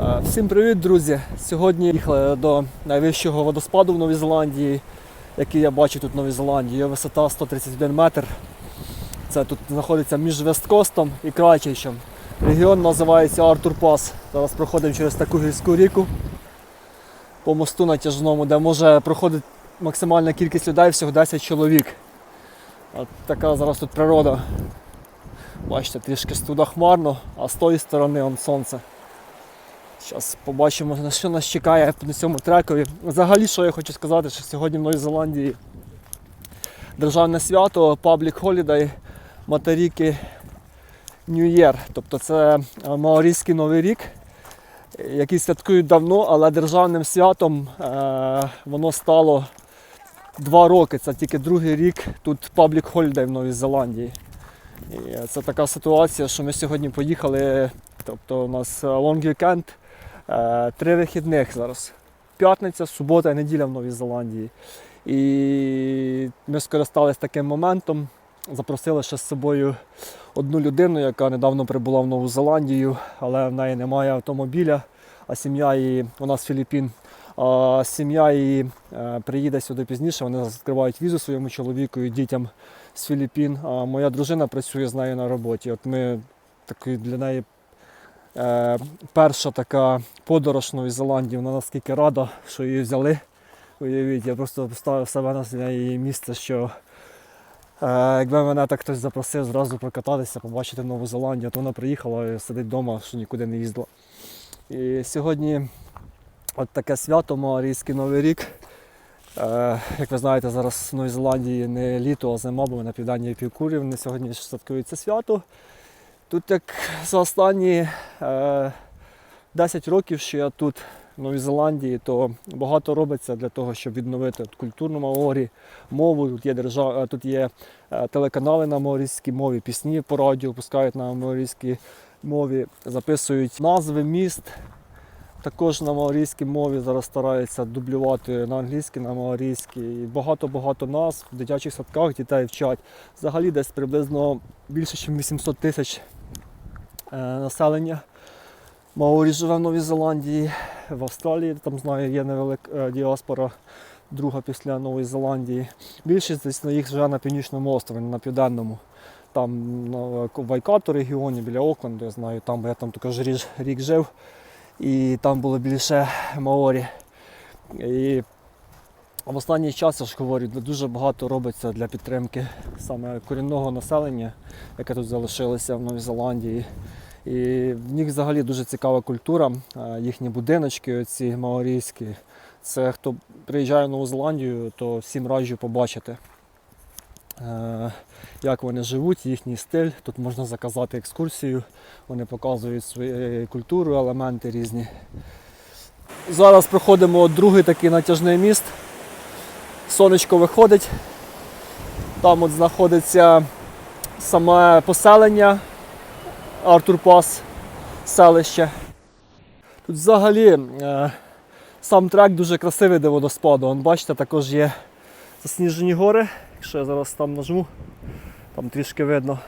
Всім привіт, друзі! Сьогодні їхали до найвищого водоспаду в Новій Зеландії, який я бачу тут в Новій Зеландії. Його висота 131 метр. Це тут знаходиться між Весткостом і Крайчичем. Регіон називається Артур Пас. Зараз проходимо через таку гірську ріку по мосту натяжному, де може проходити максимальна кількість людей, всього 10 чоловік. От така зараз тут природа. Бачите, трішки туди хмарно, а з тої сторони он сонце. Зараз побачимо, на що нас чекає на цьому трекові. Взагалі, що я хочу сказати, що сьогодні в Новій Зеландії державне свято, Public Holiday, Матаріки New Year. Тобто це е, Маорійський Новий рік, е, який святкують давно, але державним святом е, воно стало два роки. Це тільки другий рік тут Public Holiday в Новій Зеландії. І це така ситуація, що ми сьогодні поїхали. Тобто у нас е, long weekend, е, три вихідних зараз. П'ятниця, субота і неділя в Новій Зеландії. І ми скористалися таким моментом, запросили ще з собою одну людину, яка недавно прибула в Нову Зеландію, але в неї немає автомобіля, а сім'я її, вона з Філіппін. А сім'я її е, приїде сюди пізніше, вони відкривають візу своєму чоловіку і дітям з Філіппін. А моя дружина працює з нею на роботі. От ми такий для неї е, перша така подорож в Новій Зеландії. Вона наскільки рада, що її взяли. Уявіть, я просто поставив себе на її місце, що е, якби мене так хтось запросив зразу прокататися, побачити Нову Зеландію, то вона приїхала і сидить вдома, що нікуди не їздила. І сьогодні от таке свято, Маорійський Новий рік. Е, як ви знаєте, зараз в Новій Зеландії не літо, а зима, бо на південній півкурі вони сьогодні святкують це свято. Тут як за останні е, 10 років, що я тут, в Новій Зеландії, то багато робиться для того, щоб відновити от культурну маорі, мову. Тут є, держав... е, тут є е, телеканали на маорійській мові, пісні по радіо пускають на маорійській мові, записують назви міст. Також на маорійській мові зараз стараються дублювати на англійській, на маорійській. Багато-багато назв в дитячих садках дітей вчать. Взагалі десь приблизно більше, ніж 800 тисяч населення. Маорі живе в Новій Зеландії, в Австралії, там знаю, є невелика е, діаспора, друга після Нової Зеландії. Більшість звісно, їх живе на північному острові, на південному. Там на Вайкату регіоні біля Окленду, я знаю, там бо я там також рік жив і там було більше маорі. І в останній час, я ж говорю, дуже багато робиться для підтримки саме корінного населення, яке тут залишилося в Новій Зеландії. І в них взагалі дуже цікава культура, їхні будиночки, оці маорійські. Це хто приїжджає в Нову Зеландію, то всім раджу побачити, е, як вони живуть, їхній стиль. Тут можна заказати екскурсію, вони показують свою культуру, елементи різні. Зараз проходимо другий такий натяжний міст. Сонечко виходить. Там от знаходиться саме поселення Артур Пас, селище. Тут взагалі е, сам трек дуже красивий до водоспаду. Вон, бачите, також є засніжені гори. Якщо я зараз там нажму, там трішки видно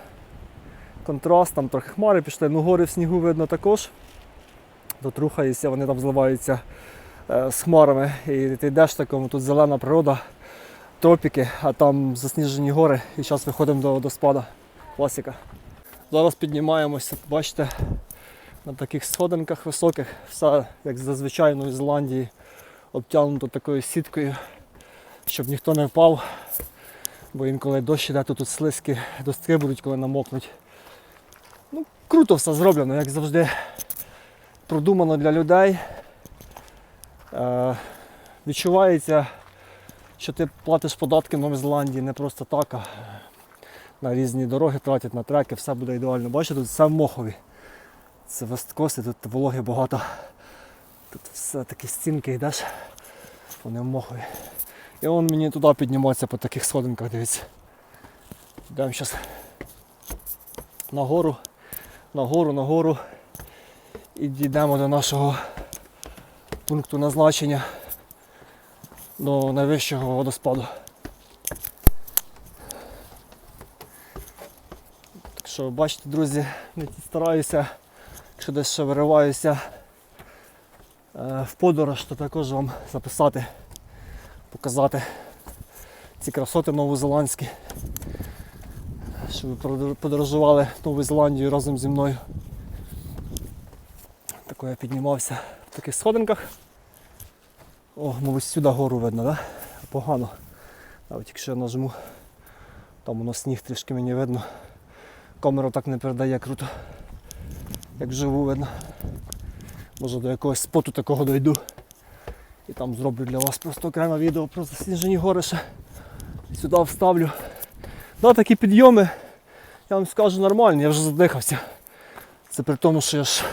контраст, там трохи хмари пішли, ну гори в снігу видно також. Тут рухаєшся, вони там зливаються з хмарами. І ти йдеш такому, тут зелена природа, тропіки, а там засніжені гори. І зараз виходимо до водоспада. Класика. Зараз піднімаємося, бачите, на таких сходинках високих, все як зазвичай в Новій Зеландії обтягнуто такою сіткою, щоб ніхто не впав. Бо інколи дощ іде, то тут слизькі доски будуть, коли намокнуть. Ну, круто все зроблено, як завжди. Продумано для людей. Е, відчувається, що ти платиш податки в Новій Зеландії не просто так, а на різні дороги тратять на треки, все буде ідеально. Бачите, тут все в мохові. Це весткоси, тут вологи багато. Тут все такі стінки йдеш, вони в мохові. І он мені туди підніматися по таких сходинках, дивіться. Йдемо зараз нагору, нагору, нагору. І дійдемо до нашого пункту назначення до найвищого водоспаду. Так що бачите, друзі, стараюся, якщо десь ще вириваюся е, в подорож, то також вам записати, показати ці красоти новозеландські. Щоб ви подорожували Нову Зеландію разом зі мною. Тако я піднімався в таких сходинках. О, мабуть, сюди гору видно, да? Погано. Навіть якщо я нажму, там воно сніг трішки мені видно. Камера так не передає круто. Як вживу видно. Може до якогось споту такого дойду. І там зроблю для вас просто окреме відео про засніжені гори ще. Сюди вставлю. Да, такі підйоми, я вам скажу нормальні, я вже задихався. Це при тому, що я ж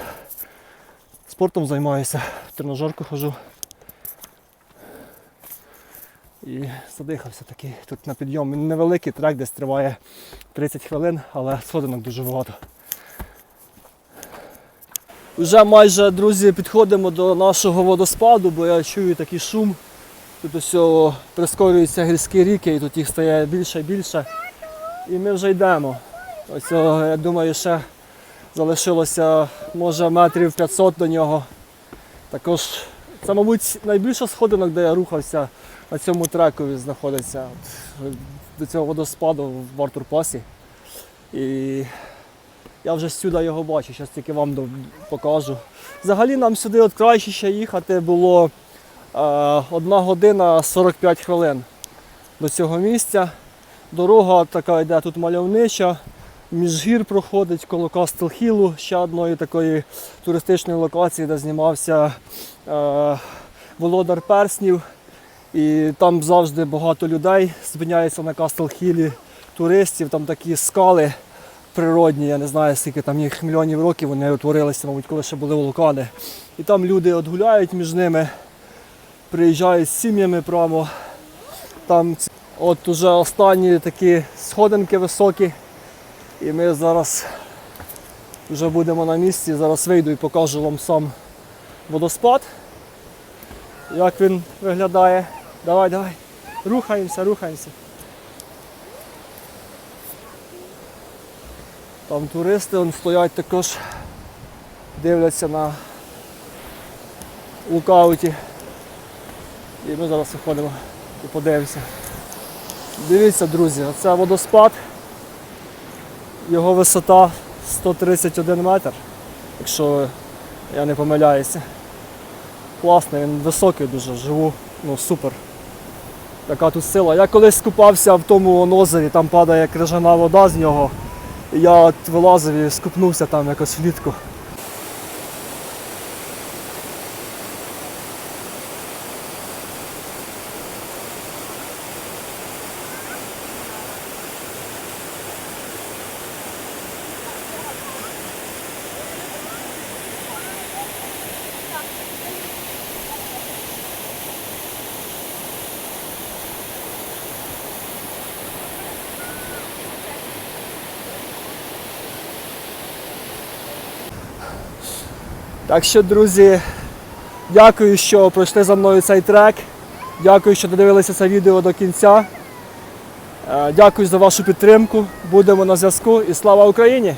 спортом займаюся, в тренажерку хожу. І задихався такий. Тут на підйом Він невеликий трек, десь триває 30 хвилин, але сходинок дуже багато. Вже майже, друзі, підходимо до нашого водоспаду, бо я чую такий шум. Тут ось прискорюються гірські ріки і тут їх стає більше і більше. І ми вже йдемо. Ось, я думаю, ще залишилося може метрів 500 до нього. Також це, мабуть, найбільша сходинок, де я рухався на цьому трекові знаходиться до цього водоспаду в Артурпасі. І я вже сюди його бачу, зараз тільки вам покажу. Взагалі нам сюди от краще ще їхати було е, 1 година 45 хвилин до цього місця. Дорога така йде тут мальовнича, між гір проходить коло Кастл Хілу, ще одної такої туристичної локації, де знімався е, володар перснів. І там завжди багато людей зупиняється на Кастл Хілі, туристів, там такі скали природні, я не знаю, скільки там їх мільйонів років вони утворилися, мабуть, коли ще були вулкани. І там люди от гуляють між ними, приїжджають з сім'ями прямо. Там от уже останні такі сходинки високі. І ми зараз вже будемо на місці. Зараз вийду і покажу вам сам водоспад. Як він виглядає. Давай, давай. Рухаємося, рухаємося. Там туристи вон стоять також, дивляться на лукауті. І ми зараз виходимо і подивимося. Дивіться, друзі, це водоспад. Його висота 131 метр, якщо я не помиляюся. Класний, він високий дуже, живу, ну супер. Така тут сила. Я колись купався в тому озері, там падає крижана вода з нього. Я от вилазив і скупнувся там якось влітку. Так що, друзі, дякую, що пройшли за мною цей трек. Дякую, що додивилися це відео до кінця. Е, Дякую за вашу підтримку. Будемо на зв'язку і слава Україні!